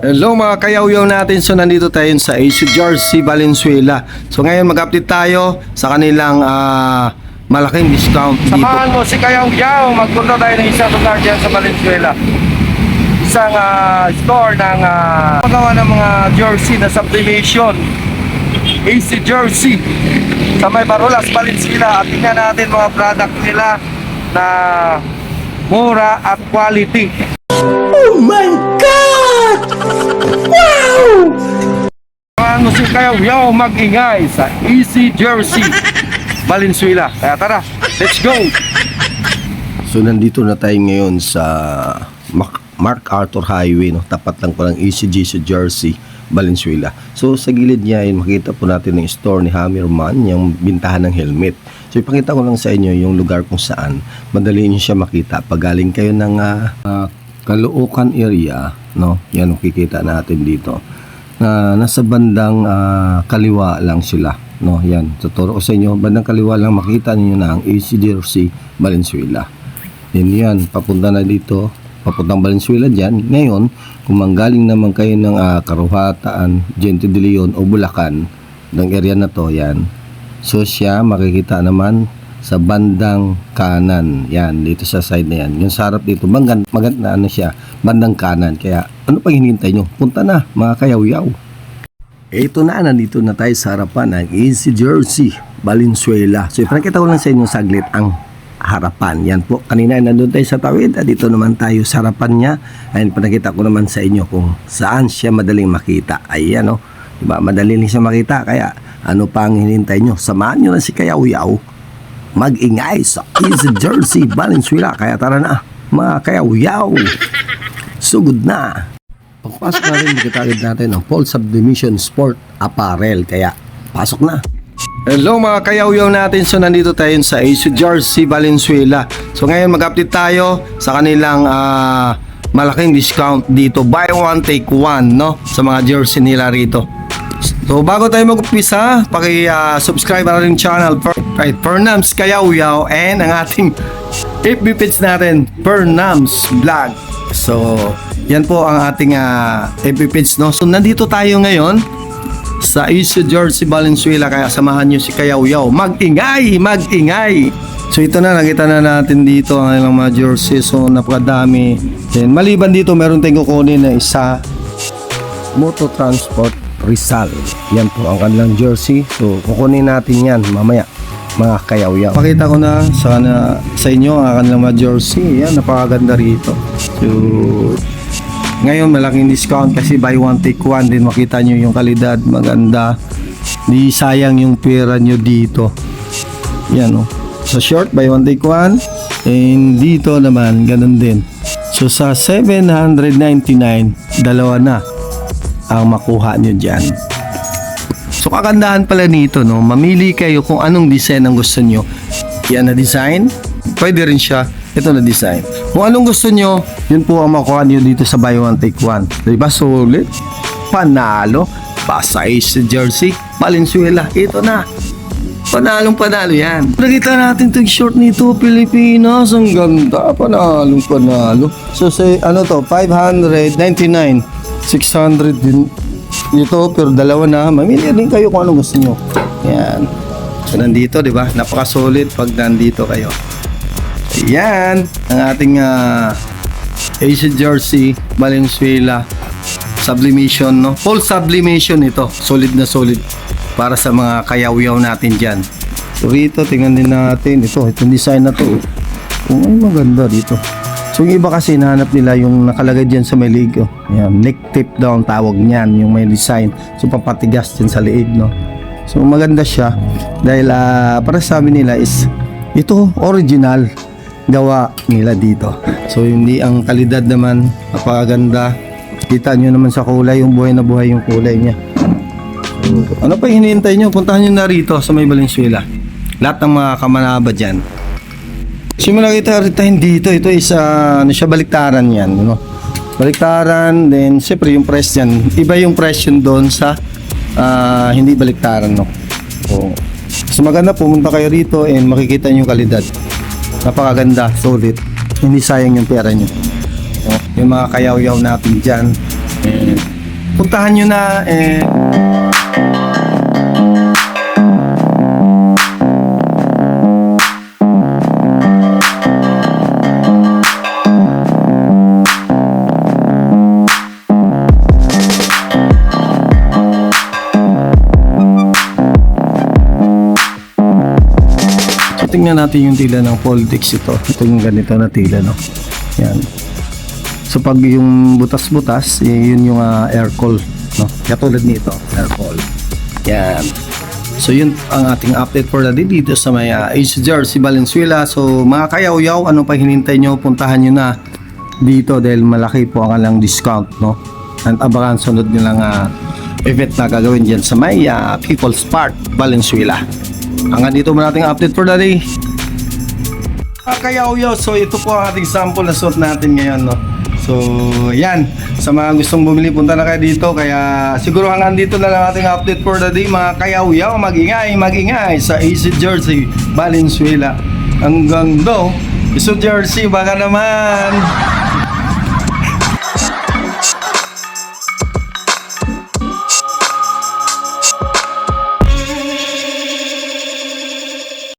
Hello mga kayawyaw natin. So nandito tayo sa AC Jersey, Valenzuela. So ngayon mag-update tayo sa kanilang ah, malaking discount dito. Samahan mo si Kayaw Yao. Magpunta tayo ng isang lugar dyan sa Valenzuela. Isang ah, store ng uh, pagawa ng mga jersey na sublimation. AC Jersey. Sa may Barolas, Valenzuela. At tingnan natin mga product nila na mura at quality. Samahan mo si Kayaw Yao mag-ingay sa AC Jersey. Valenzuela. Kaya tara, let's go! So nandito na tayo ngayon sa Mac- Mark Arthur Highway, no? tapat lang po ng ECG sa Jersey, Valenzuela. So sa gilid niya ay makita po natin yung store ni Hammerman, yung bintahan ng helmet. So ipakita ko lang sa inyo yung lugar kung saan madali niyo siya makita. Pag galing kayo ng ah, ah, Caloocan area, no? Yan makikita natin dito. Na nasa bandang ah, kaliwa lang sila, no? Yan. Tuturo ko sa inyo, bandang kaliwa lang makita niyo na ang ECDRC Valenzuela. Yan yan, papunta na dito, papuntang Valenzuela dyan. Ngayon, kung manggaling naman kayo ng ah, Karuhataan, Gente de Leon o Bulacan, ng area na to, yan. So siya, makikita naman sa bandang kanan. Yan, dito sa side na yan. Yung sarap dito, maganda, maganda ano siya, bandang kanan. Kaya, ano pang hinihintay nyo? Punta na, mga kayaw-yaw. Ito na, nandito na tayo sa harapan ng Easy Jersey, Valenzuela. So, ipakita ko lang sa inyo saglit ang harapan. Yan po, kanina nandun tayo sa tawid at dito naman tayo sa harapan niya. Ayun, panakita ko naman sa inyo kung saan siya madaling makita. Ayan, o. Diba, madali lang siya makita. Kaya, ano pa ang hinintay nyo? Samahan nyo na si Kayaw-Yaw. Mag-ingay sa Easy Jersey, Valenzuela. Kaya tara na, mga Kayaw-Yaw. Sugod na. Pagpasok natin, makita agad natin ang Paul Subdivision Sport Apparel. Kaya, pasok na. Hello mga kayawyaw natin. So nandito tayo sa AC Jersey, Valenzuela. So ngayon mag-update tayo sa kanilang ah, malaking discount dito. Buy one, take one, no? Sa mga jersey nila rito. So bago tayo mag-umpisa, paki-subscribe na rin channel per, right, Pernams Kayawyaw and ang ating FB page natin, Pernams Vlog. So, yan po ang ating ah, FB page, no? So nandito tayo ngayon sa East Jersey, Valenzuela kaya samahan nyo si Kayawyaw. Mag-ingay, mag-ingay! So ito na, nakita na natin dito ang ilang mga jersey so napakadami. Then, maliban dito, meron tayong kukunin na isa. Moto Transport Rizal. Yan po ang kanilang jersey. So kukunin natin yan mamaya mga Kayawyaw. Pakita ko na sa, na, sa inyo ang kanilang mga jersey. Yan, napakaganda rito. So ngayon malaking discount kasi buy one take one. Din makita nyo yung kalidad. Maganda. Di sayang yung pera nyo dito. Yan o sa short buy one take one. And dito naman ganun din. So sa 799 dalawa na ang makuha nyo dyan. So kagandahan pala nito no? Mamili kayo kung anong design ang gusto nyo. Yan na design? Pwede rin siya. Ito na design. Kung anong gusto nyo yun po ang makuha nyo dito sa buy one take one. Diba? Sulit panalo Pasay sa jersey Valenzuela ito na. Panalong panalo yan. Nakita natin itong short nito, Pilipinas. Ang ganda. Panalong panalo. So, say, ano to, 599. 600 din dito, pero dalawa na. Mamili din kayo kung anong gusto nyo. Yan. So, nandito, di ba? Napaka-solid pag nandito kayo. Yan. Ang ating uh, Asian Jersey, Valenzuela sublimation, no? Full sublimation ito. Solid na solid para sa mga kayawyaw natin dyan. So rito, tingnan din natin. Ito, itong design na to. Kung ay maganda dito. So yung iba kasi nahanap nila yung nakalagay dyan sa may liig. Oh. Ayan, neck tip daw ang tawag niyan, yung may design. So papatigas din sa liig, no? So maganda siya dahil ah, para sabi nila is ito original gawa nila dito. So hindi ang kalidad naman napakaganda. Kita nyo naman sa kulay, yung buhay na buhay yung kulay niya. Ano pa hinihintay nyo? Puntahan nyo na rito sa may Valenzuela. Lahat ng mga kamanaba dyan. Simula kita ritahin dito, ito is ah, ano siya, baliktaran yan. Ano? Baliktaran, then siyempre yung press yan. Iba yung press yun doon sa ah, hindi baliktaran. No? So, so maganda, pumunta kayo rito and makikita nyo yung kalidad. Napakaganda, solid. Hindi sayang yung pera nyo. Oh, yung mga kayaw-yaw natin dyan Eh, puntahan nyo na eh, tingnan natin yung tila ng Poltex ito. Ito yung ganito na tila, no? Yan. So, pag yung butas-butas, eh, yun yung ah, air cool, no? Katulad nito, air cool. Yan. So, yun ang ating update for the day dito sa may uh, Ace Jersey, Valenzuela. So, mga kayaw-yaw, ano pa hinintay nyo? Puntahan nyo na dito dahil malaki po ang alang discount, no? At abangan sunod nilang uh, event na gagawin dyan sa may ah, People's Park, Valenzuela. Hanggang dito muna ating update for the day. Ah, kayaw-yaw, so ito po ang ating sample na suot natin ngayon, no? So, yan. Sa mga gustong bumili, punta na kayo dito. Kaya siguro hanggang dito na lang ating update for the day. Mga kayaw-yaw, mag-ingay, mag-ingay sa AC Jersey, Valenzuela. Hanggang do, Iso Jersey, baka naman.